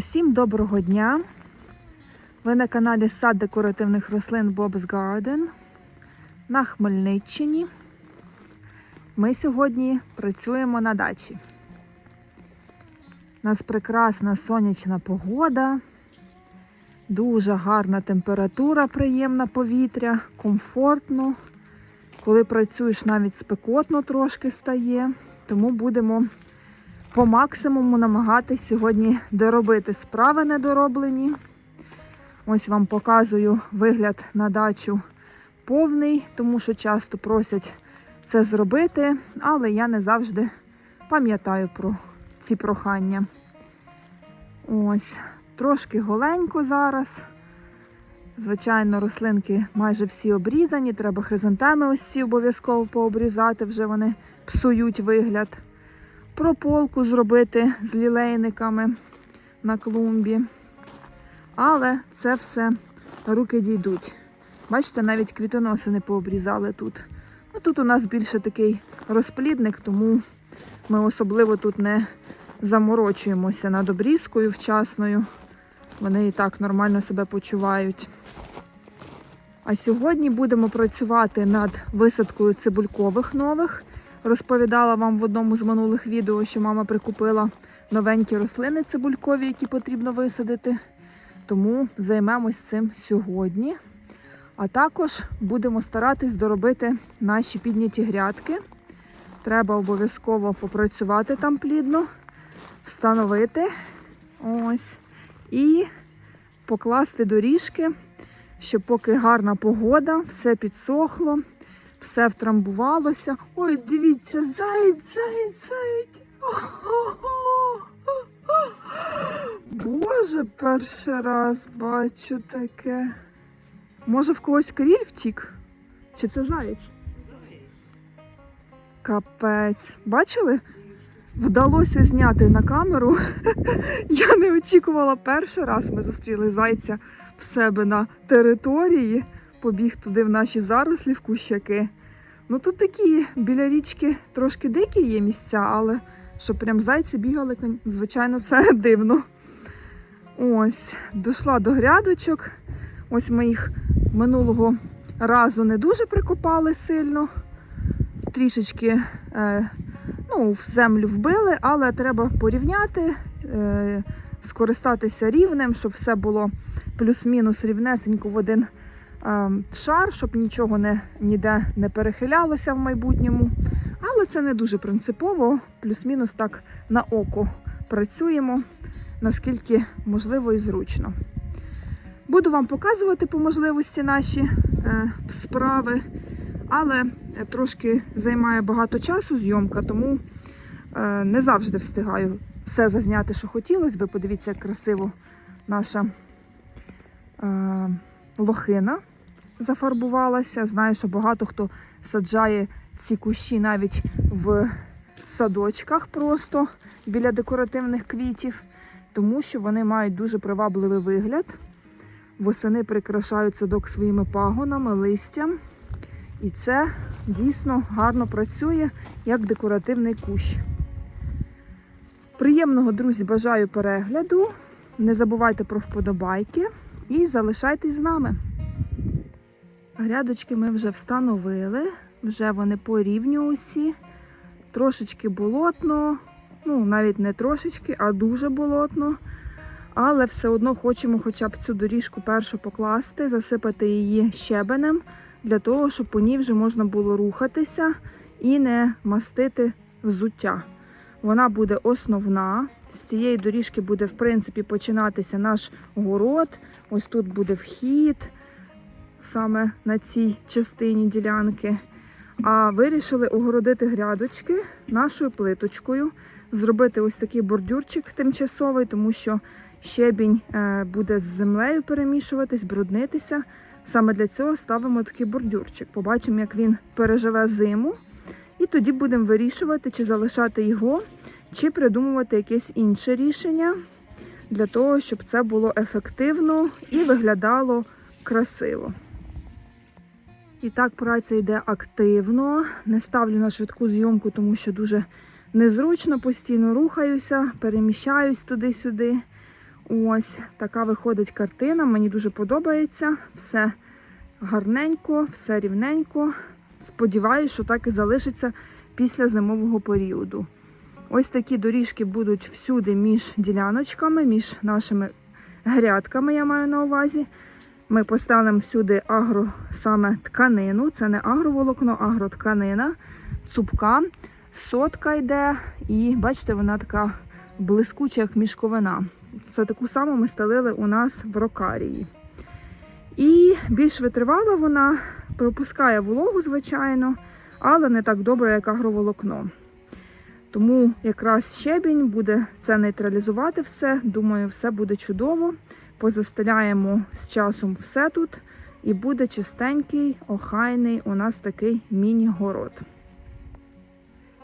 Усім доброго дня! Ви на каналі Сад декоративних рослин Bob's Garden на Хмельниччині. Ми сьогодні працюємо на дачі. У нас прекрасна сонячна погода, дуже гарна температура, приємна повітря, комфортно. Коли працюєш, навіть спекотно трошки стає, тому будемо по максимуму намагатись сьогодні доробити справи недороблені. Ось вам показую вигляд на дачу повний, тому що часто просять це зробити, але я не завжди пам'ятаю про ці прохання. Ось, трошки голенько зараз. Звичайно, рослинки майже всі обрізані, треба хризантеми ось ці обов'язково пообрізати, вже вони псують вигляд прополку зробити з лілейниками на клумбі. Але це все руки дійдуть. Бачите, навіть квітоноси не пообрізали тут. Ну, Тут у нас більше такий розплідник, тому ми особливо тут не заморочуємося над обрізкою вчасною. Вони і так нормально себе почувають. А сьогодні будемо працювати над висадкою цибулькових нових. Розповідала вам в одному з минулих відео, що мама прикупила новенькі рослини цибулькові, які потрібно висадити. Тому займемось цим сьогодні. А також будемо старатись доробити наші підняті грядки. Треба обов'язково попрацювати там плідно, встановити ось і покласти доріжки, щоб поки гарна погода, все підсохло все втрамбувалося. Ой, дивіться, заєць, заєць, заєць. Боже, перший раз бачу таке. Може, в когось кріль втік? Чи це заєць? Капець. Бачили? Вдалося зняти на камеру. Я не очікувала перший раз. Ми зустріли зайця в себе на території побіг туди в наші зарослі в кущаки. Ну тут такі біля річки трошки дикі є місця, але щоб прям зайці бігали, звичайно, це дивно. Ось, дійшла до грядочок. Ось ми їх минулого разу не дуже прикопали сильно. Трішечки е, ну, в землю вбили, але треба порівняти, е, скористатися рівнем, щоб все було плюс-мінус рівнесенько в один шар, щоб нічого не, ніде не перехилялося в майбутньому. Але це не дуже принципово, плюс-мінус так на око працюємо, наскільки можливо і зручно. Буду вам показувати по можливості наші е, справи, але трошки займає багато часу зйомка, тому е, не завжди встигаю все зазняти, що хотілося би. Подивіться, як красиво наша. Е, лохина зафарбувалася. Знаю, що багато хто саджає ці кущі навіть в садочках просто біля декоративних квітів, тому що вони мають дуже привабливий вигляд. Восени прикрашають садок своїми пагонами, листям. І це дійсно гарно працює як декоративний кущ. Приємного, друзі, бажаю перегляду. Не забувайте про вподобайки і залишайтесь з нами. Грядочки ми вже встановили, вже вони по рівню усі. Трошечки болотно, ну навіть не трошечки, а дуже болотно. Але все одно хочемо хоча б цю доріжку першу покласти, засипати її щебенем, для того, щоб по ній вже можна було рухатися і не мастити взуття. Вона буде основна. З цієї доріжки буде, в принципі, починатися наш город. Ось тут буде вхід саме на цій частині ділянки. А вирішили огородити грядочки нашою плиточкою, зробити ось такий бордюрчик тимчасовий, тому що щебінь е, буде з землею перемішуватись, бруднитися. Саме для цього ставимо такий бордюрчик. Побачимо, як він переживе зиму. І тоді будемо вирішувати, чи залишати його, чи придумувати якесь інше рішення для того, щоб це було ефективно і виглядало красиво. І так, праця йде активно. Не ставлю на швидку зйомку, тому що дуже незручно, постійно рухаюся, переміщаюсь туди-сюди. Ось така виходить картина. Мені дуже подобається. Все гарненько, все рівненько. Сподіваюсь, що так і залишиться після зимового періоду. Ось такі доріжки будуть всюди між діляночками, між нашими грядками, я маю на увазі. Ми поставимо всюди агро саме тканину. Це не агроволокно, агротканина, цупка, сотка йде, і бачите, вона така блискуча, як мішковина. Це таку саму ми стелили у нас в рокарії. І більш витривала вона, пропускає вологу, звичайно, але не так добре, як агроволокно. Тому якраз щебінь буде це нейтралізувати все. Думаю, все буде чудово. Позастеляємо з часом все тут, і буде чистенький, охайний у нас такий міні-город.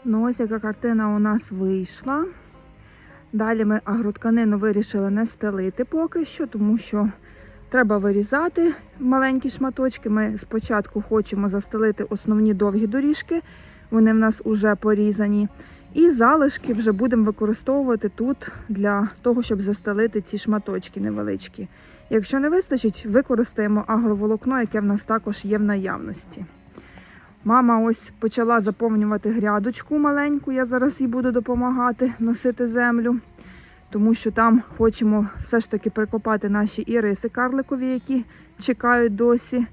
Ну, ось яка картина у нас вийшла. Далі ми агротканину вирішили не стелити поки що, тому що треба вирізати маленькі шматочки. Ми спочатку хочемо застелити основні довгі доріжки, вони в нас вже порізані. І залишки вже будемо використовувати тут для того, щоб застелити ці шматочки невеличкі. Якщо не вистачить, використаємо агроволокно, яке в нас також є в наявності. Мама ось почала заповнювати грядочку маленьку, я зараз їй буду допомагати носити землю, тому що там хочемо все ж таки прикопати наші іриси карликові, які чекають досі.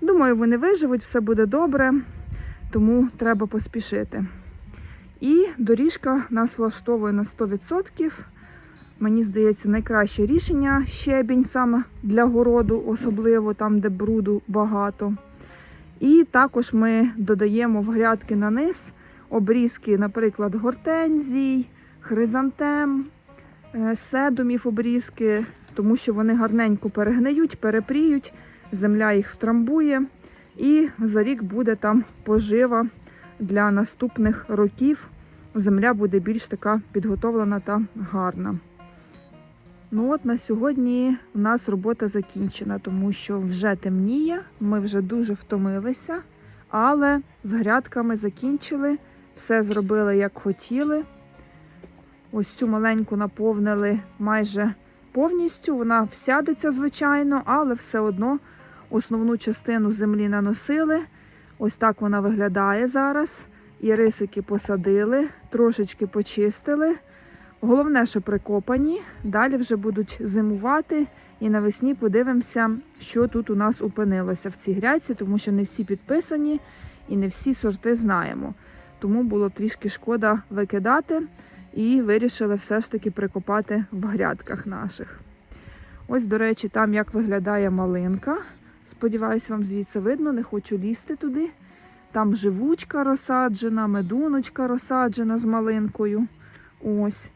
Думаю, вони виживуть, все буде добре, тому треба поспішити. І доріжка нас влаштовує на 100%. Мені здається, найкраще рішення щебінь саме для городу, особливо там, де бруду багато. І також ми додаємо в грядки на низ обрізки, наприклад, гортензій, хризантем, е, седумів обрізки, тому що вони гарненько перегниють, перепріють, земля їх втрамбує, і за рік буде там пожива для наступних років. Земля буде більш така підготовлена та гарна. Ну от на сьогодні у нас робота закінчена, тому що вже темніє, ми вже дуже втомилися, але з грядками закінчили, все зробили як хотіли. Ось цю маленьку наповнили майже повністю. Вона всядеться, звичайно, але все одно основну частину землі наносили. Ось так вона виглядає зараз. І рисики посадили, трошечки почистили. Головне, що прикопані. Далі вже будуть зимувати. І навесні подивимося, що тут у нас опинилося в цій грядці, тому що не всі підписані і не всі сорти знаємо. Тому було трішки шкода викидати і вирішили все ж таки прикопати в грядках наших. Ось, до речі, там як виглядає малинка. Сподіваюсь, вам звідси видно, не хочу лізти туди. Там живучка розсаджена, медуночка розсаджена з малинкою. Ось.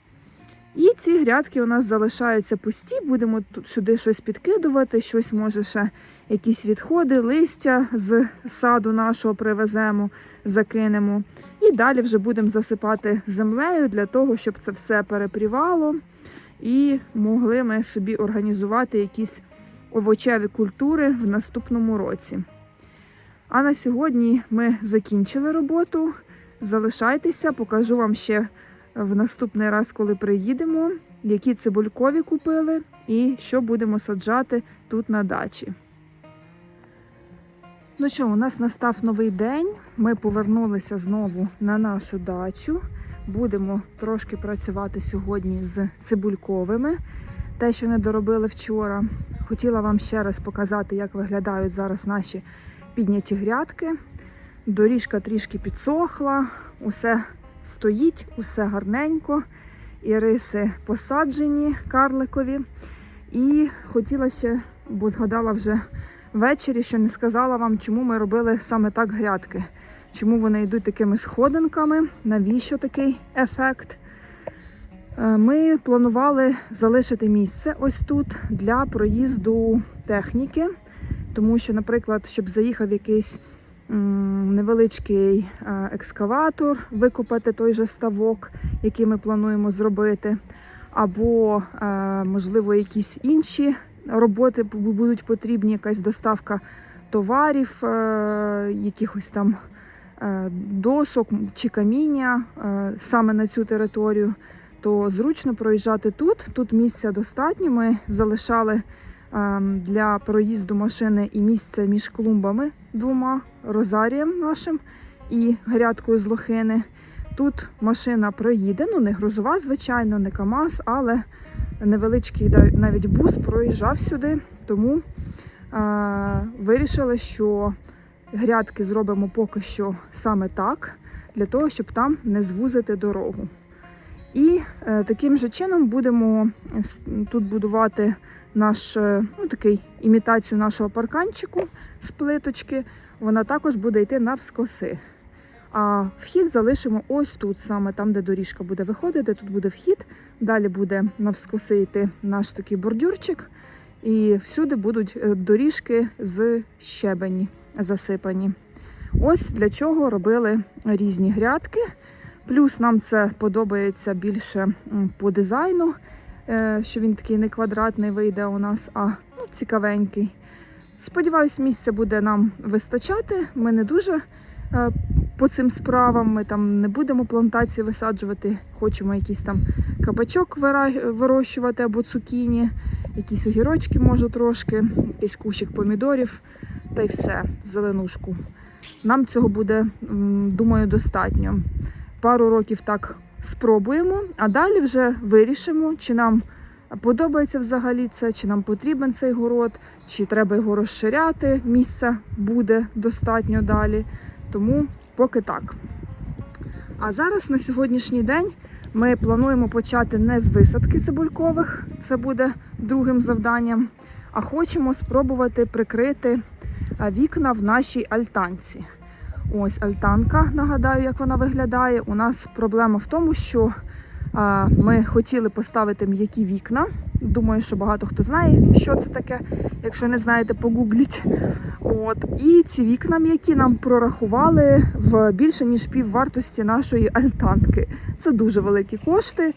І ці грядки у нас залишаються пусті. Будемо тут сюди щось підкидувати, щось може ще якісь відходи, листя з саду нашого привеземо, закинемо. І далі вже будемо засипати землею для того, щоб це все перепрівало і могли ми собі організувати якісь овочеві культури в наступному році. А на сьогодні ми закінчили роботу. Залишайтеся, покажу вам ще в наступний раз, коли приїдемо, які цибулькові купили і що будемо саджати тут на дачі. Ну що, у нас настав новий день. Ми повернулися знову на нашу дачу. Будемо трошки працювати сьогодні з цибульковими, те, що не доробили вчора. Хотіла вам ще раз показати, як виглядають зараз наші підняті грядки. Доріжка трішки підсохла, усе стоїть, усе гарненько. Іриси посаджені карликові. І хотіла ще, бо згадала вже ввечері, що не сказала вам, чому ми робили саме так грядки. Чому вони йдуть такими сходинками, навіщо такий ефект? Е, Ми планували залишити місце ось тут для проїзду техніки, тому що, наприклад, щоб заїхав якийсь невеличкий е, екскаватор, викопати той же ставок, який ми плануємо зробити, або, е, можливо, якісь інші роботи будуть потрібні, якась доставка товарів, е, якихось там досок чи каміння саме на цю територію, то зручно проїжджати тут. Тут місця достатньо. Ми залишали для проїзду машини і місце між клумбами двома розарієм нашим і грядкою з лохини. Тут машина проїде, ну не грузова, звичайно, не КАМАЗ, але невеличкий навіть бус проїжджав сюди. Тому е, вирішили, що грядки зробимо поки що саме так, для того, щоб там не звузити дорогу. І е, таким же чином будемо тут будувати наш е, ну, такий імітацію нашого парканчику з плиточки. Вона також буде йти навскоси. А вхід залишимо ось тут, саме там, де доріжка буде виходити. Тут буде вхід. Далі буде навскоси йти наш такий бордюрчик. І всюди будуть е, доріжки з щебені засипані. Ось для чого робили різні грядки. Плюс нам це подобається більше по дизайну, що він такий не квадратний вийде у нас, а ну, цікавенький. Сподіваюсь, місця буде нам вистачати. Ми не дуже е, по цим справам. Ми там не будемо плантації висаджувати. Хочемо якийсь там кабачок вирощувати або цукіні, якісь огірочки, може трошки, якийсь кущик помідорів та й все, зеленушку. Нам цього буде, думаю, достатньо. Пару років так спробуємо, а далі вже вирішимо, чи нам подобається взагалі це, чи нам потрібен цей город, чи треба його розширяти. Місця буде достатньо далі. Тому поки так. А зараз на сьогоднішній день ми плануємо почати не з висадки цибулькових, це буде другим завданням, а хочемо спробувати прикрити вікна в нашій альтанці. Ось альтанка, нагадаю, як вона виглядає. У нас проблема в тому, що ми хотіли поставити м'які вікна. Думаю, що багато хто знає, що це таке. Якщо не знаєте, погугліть. От і ці вікна м'які нам прорахували в більше ніж пів вартості нашої альтанки. Це дуже великі кошти.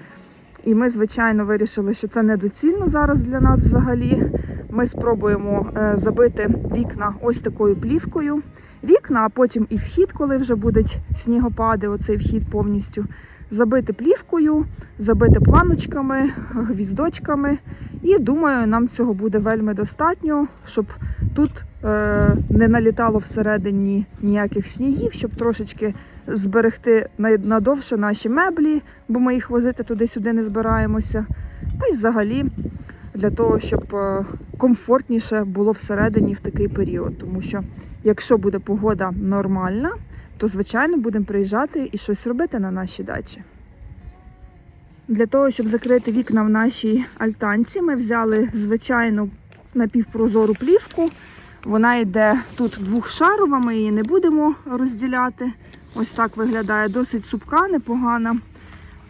І ми, звичайно, вирішили, що це недоцільно зараз для нас взагалі. Ми спробуємо е, забити вікна ось такою плівкою. Вікна, а потім і вхід, коли вже будуть снігопади, оцей вхід повністю. Забити плівкою, забити планочками, гвіздочками. І думаю, нам цього буде вельми достатньо, щоб тут е, не налітало всередині ніяких снігів, щоб трошечки зберегти надовше наші меблі, бо ми їх возити туди-сюди не збираємося. Та й взагалі для того, щоб е, комфортніше було всередині в такий період. Тому що якщо буде погода нормальна, то звичайно будемо приїжджати і щось робити на нашій дачі. Для того, щоб закрити вікна в нашій альтанці, ми взяли звичайну напівпрозору плівку. Вона йде тут двохшарова, ми її не будемо розділяти. Ось так виглядає досить супка, непогана.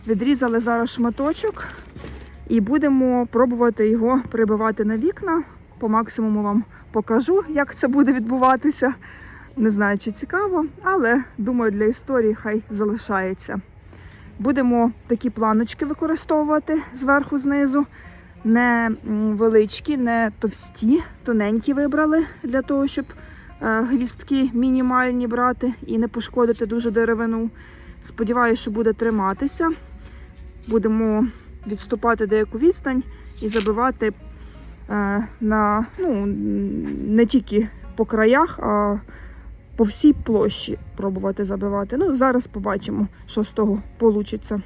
Відрізали зараз шматочок і будемо пробувати його прибивати на вікна. По максимуму вам покажу, як це буде відбуватися. Не знаю, чи цікаво, але думаю, для історії хай залишається. Будемо такі планочки використовувати зверху знизу. Не величкі, не товсті, тоненькі вибрали для того, щоб е, гвіздки мінімальні брати і не пошкодити дуже деревину. Сподіваюся, що буде триматися. Будемо відступати деяку відстань і забивати е, на ну, не тільки по краях, а по всій площі пробувати забивати. Ну, зараз побачимо, що з того вийде.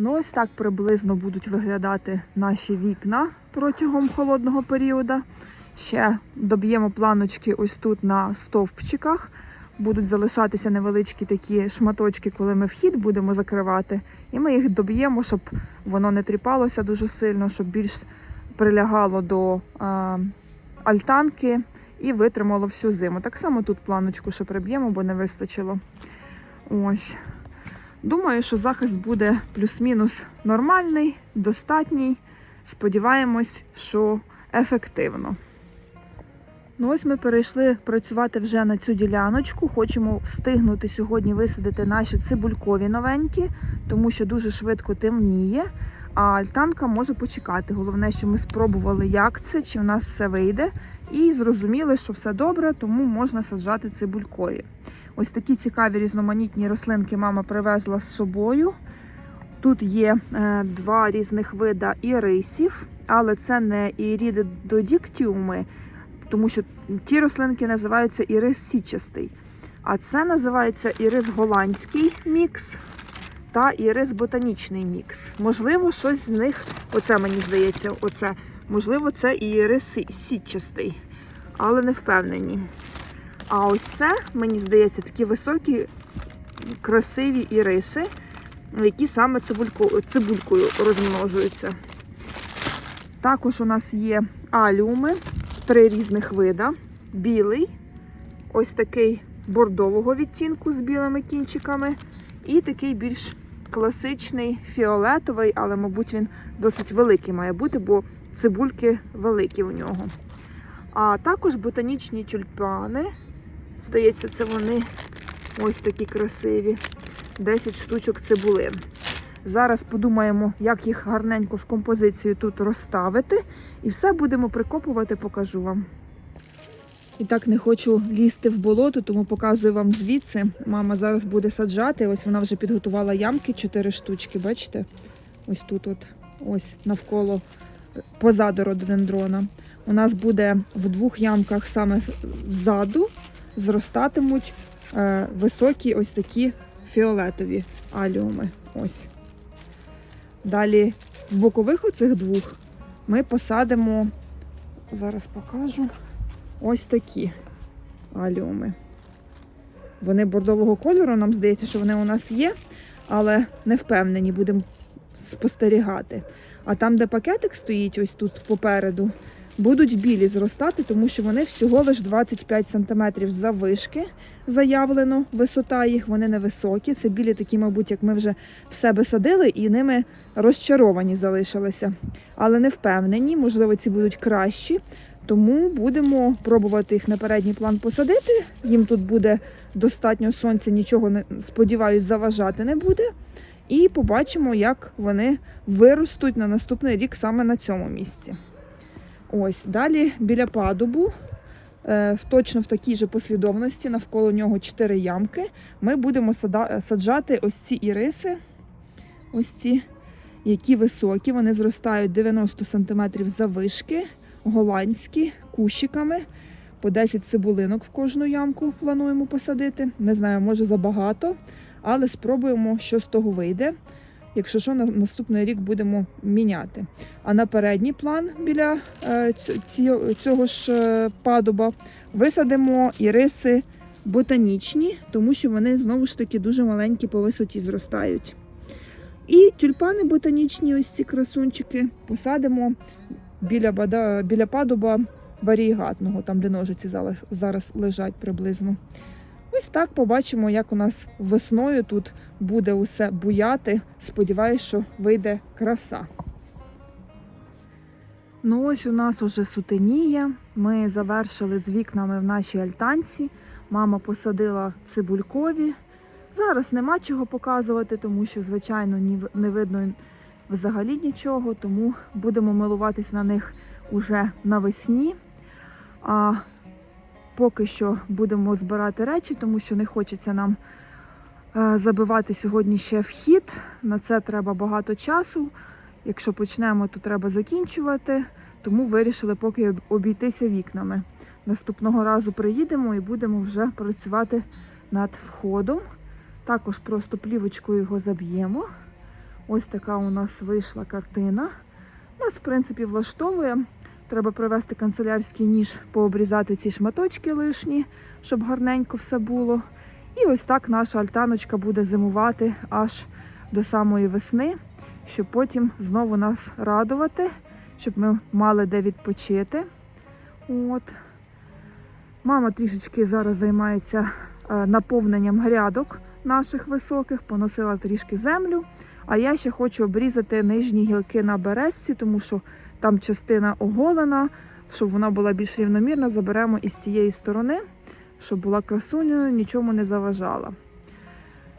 Ну, ось так приблизно будуть виглядати наші вікна протягом холодного періоду. Ще доб'ємо планочки ось тут на стовпчиках. Будуть залишатися невеличкі такі шматочки, коли ми вхід будемо закривати. І ми їх доб'ємо, щоб воно не тріпалося дуже сильно, щоб більш прилягало до а, альтанки і витримало всю зиму. Так само тут планочку ще приб'ємо, бо не вистачило. Ось. Думаю, що захист буде плюс-мінус нормальний, достатній. Сподіваємось, що ефективно. Ну ось ми перейшли працювати вже на цю діляночку. Хочемо встигнути сьогодні висадити наші цибулькові новенькі, тому що дуже швидко темніє, а альтанка може почекати. Головне, що ми спробували, як це, чи в нас все вийде, і зрозуміли, що все добре, тому можна саджати цибулькові. Ось такі цікаві різноманітні рослинки мама привезла з собою. Тут є е, два різних вида ірисів, але це не іріди ірідодіктіуми, тому що ті рослинки називаються ірис січастий. А це називається ірис голландський мікс та ірис ботанічний мікс. Можливо, щось з них, оце мені здається, оце, можливо, це і ірис січастий, але не впевнені. А ось це, мені здається, такі високі, красиві іриси, які саме цибулько, цибулькою розмножуються. Також у нас є аліуми, три різних вида. Білий, ось такий бордового відтінку з білими кінчиками, і такий більш класичний фіолетовий, але, мабуть, він досить великий має бути, бо цибульки великі у нього. А також ботанічні тюльпани. Здається, це вони ось такі красиві. 10 штучок цибулин. Зараз подумаємо, як їх гарненько в композицію тут розставити. І все будемо прикопувати, покажу вам. І так не хочу лізти в болото, тому показую вам звідси. Мама зараз буде саджати. Ось вона вже підготувала ямки 4 штучки, бачите? Ось тут, от, ось навколо позаду рододендрона. У нас буде в двох ямках саме ззаду зростатимуть е, високі ось такі фіолетові аліуми. Ось. Далі в бокових оцих двох ми посадимо, зараз покажу, ось такі аліуми. Вони бордового кольору, нам здається, що вони у нас є, але не впевнені, будемо спостерігати. А там, де пакетик стоїть, ось тут попереду, будуть білі зростати, тому що вони всього лиш 25 см заввишки заявлено, висота їх, вони невисокі. Це білі такі, мабуть, як ми вже в себе садили, і ними розчаровані залишилися. Але не впевнені, можливо, ці будуть кращі. Тому будемо пробувати їх на передній план посадити. Їм тут буде достатньо сонця, нічого не сподіваюсь, заважати не буде. І побачимо, як вони виростуть на наступний рік саме на цьому місці. Ось далі біля падубу, е, точно в такій же послідовності, навколо нього 4 ямки. Ми будемо саджати ось ці іриси, ось ці, які високі, вони зростають 90 см заввишки, голландські, кущиками. По 10 цибулинок в кожну ямку плануємо посадити. Не знаю, може забагато, але спробуємо, що з того вийде. Якщо що, на наступний рік будемо міняти. А на передній план біля е, ць- цього ж е, падуба висадимо іриси ботанічні, тому що вони знову ж таки дуже маленькі по висоті зростають. І тюльпани ботанічні, ось ці красунчики, посадимо біля, бада, біля падуба варігатного, там де ножиці зараз, лежать приблизно. Ось так побачимо, як у нас весною тут буде усе буяти. Сподіваюсь, що вийде краса. Ну ось у нас уже сутеніє. Ми завершили з вікнами в нашій альтанці. Мама посадила цибулькові. Зараз нема чого показувати, тому що, звичайно, не видно взагалі нічого, тому будемо милуватись на них уже навесні. А поки що будемо збирати речі, тому що не хочеться нам е, забивати сьогодні ще вхід. На це треба багато часу. Якщо почнемо, то треба закінчувати. Тому вирішили поки обійтися вікнами. Наступного разу приїдемо і будемо вже працювати над входом. Також просто плівочкою його заб'ємо. Ось така у нас вийшла картина. Нас, в принципі, влаштовує. Треба привезти канцелярський ніж, пообрізати ці шматочки лишні, щоб гарненько все було. І ось так наша альтаночка буде зимувати аж до самої весни, щоб потім знову нас радувати, щоб ми мали де відпочити. От. Мама трішечки зараз займається е, наповненням грядок наших високих, поносила трішки землю. А я ще хочу обрізати нижні гілки на березці, тому що там частина оголена, щоб вона була більш рівномірна, заберемо із цієї сторони, щоб була красунею, нічому не заважала.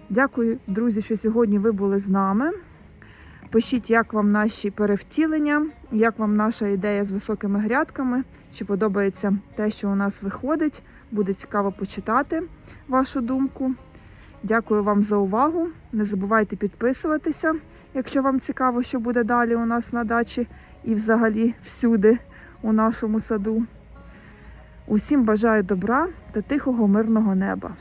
Дякую, друзі, що сьогодні ви були з нами. Пишіть, як вам наші перевтілення, як вам наша ідея з високими грядками, чи подобається те, що у нас виходить. Буде цікаво почитати вашу думку. Дякую вам за увагу. Не забувайте підписуватися, якщо вам цікаво, що буде далі у нас на дачі і взагалі всюди у нашому саду. Усім бажаю добра та тихого мирного неба.